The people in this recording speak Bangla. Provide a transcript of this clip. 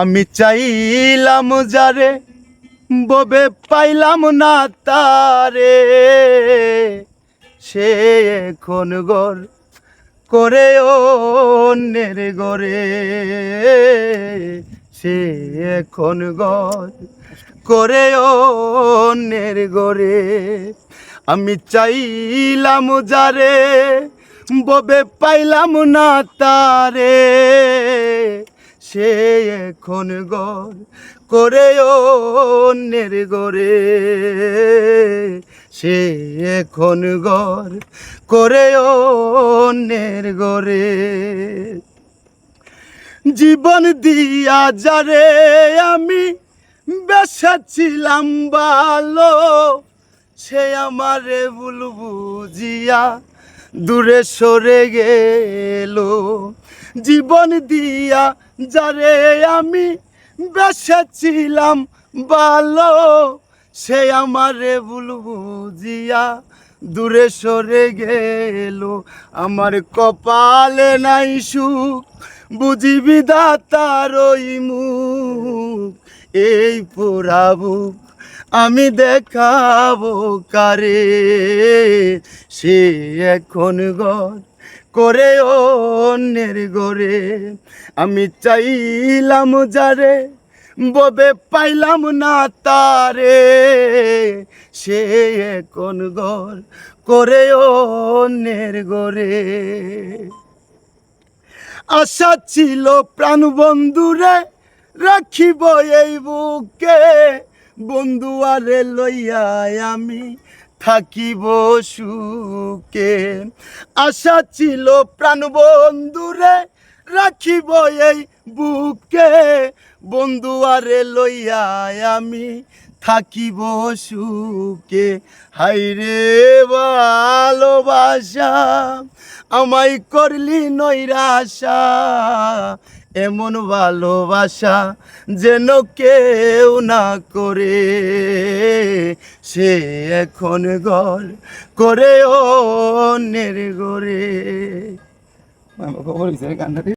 আমি চাইলাম যারে, ববে পাইলাম না তারে। সে এখন গর করে অন্যের গরে সে এখন গর করে অন্যের গরে আমি চাইলাম যারে, ববে পাইলাম না তারে। সে এখন গর করে অন্যের গরে সে এখন গর করে অন্যের গরে জীবন দিয়া যারে আমি বেসাছিলাম ভালো সে আমারে ভুল বুঝিয়া দূরে সরে গেল। জীবন দিয়া যারে আমি বেসেছিলাম ভালো, সে আমারে ভুল বুঝিয়া দূরে সরে গেল। আমার কপালে নাই সুখ বুঝিবি দাতার ওই মুখ। এই পোড়াবুক আমি দেখাবো কারে? সে এখন ঘর করে অন্যের গরে আমি চাইলাম যারে, ববে পাইলাম না তারে। সে এখন ঘর করে অন্যের গরে আশা ছিল প্রাণ বন্ধুরে রাখিব এই বুকে। বন্ধু আরে লইয়া আমি থাকিব সুখে। আশা ছিল প্রাণ বন্ধুরে রাখিব এই বুকে। বন্ধু আরে লইয়া আমি থাকিব সুখে। হাইরে ভালোবাসা, আমায় করলি নৈরাশা। এমন ভালোবাসা যেন কেউ না করে। সে এখন গল করে অন্যের হয়েছে গানটা